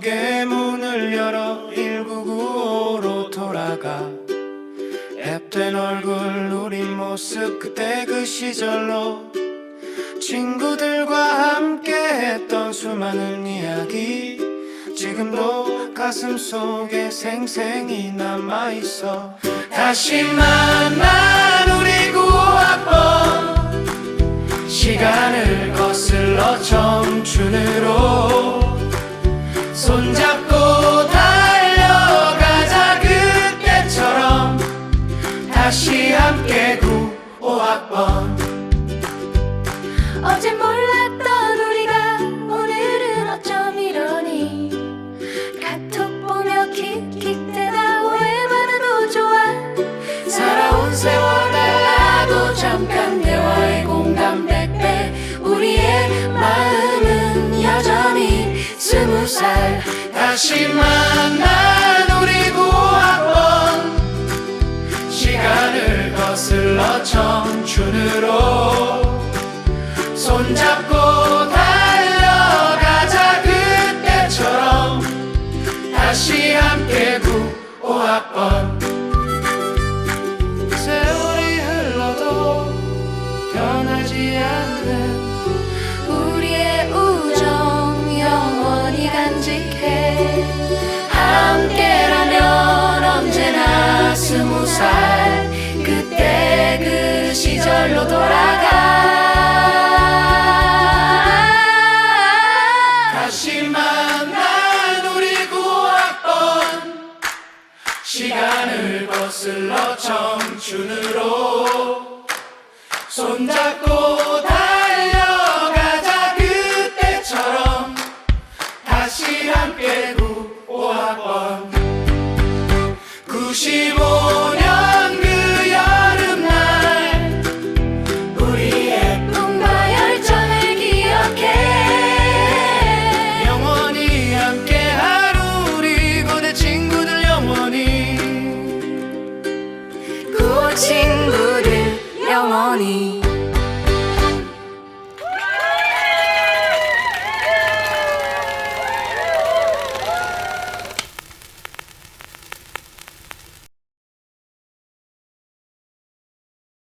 1995로 돌아가. 앱된 얼굴 우린 모습 그때 그 시절로. 친구들과 함께 했던 수많은 이야기. 지금도 가슴 속에 생생히 남아있어. 다시 만난 우리 구학번. 시간을 스무 살. 다시 만난 우리 구학번. 시간을 거슬러 청춘으로 손잡고 달려가자 그때처럼 다시 함께 구호학번 함께라면 언제나 스무 살 그때 그 시절로 돌아가. 다시 만난 우리 구학번. 시간을 거슬러 청춘으로 손잡고 구학번 95년 그 여름날 우리의 꿈과 열정을 기억해. 영원히 함께할 우리 고대 친구들 영원히. 그 친구들 영원히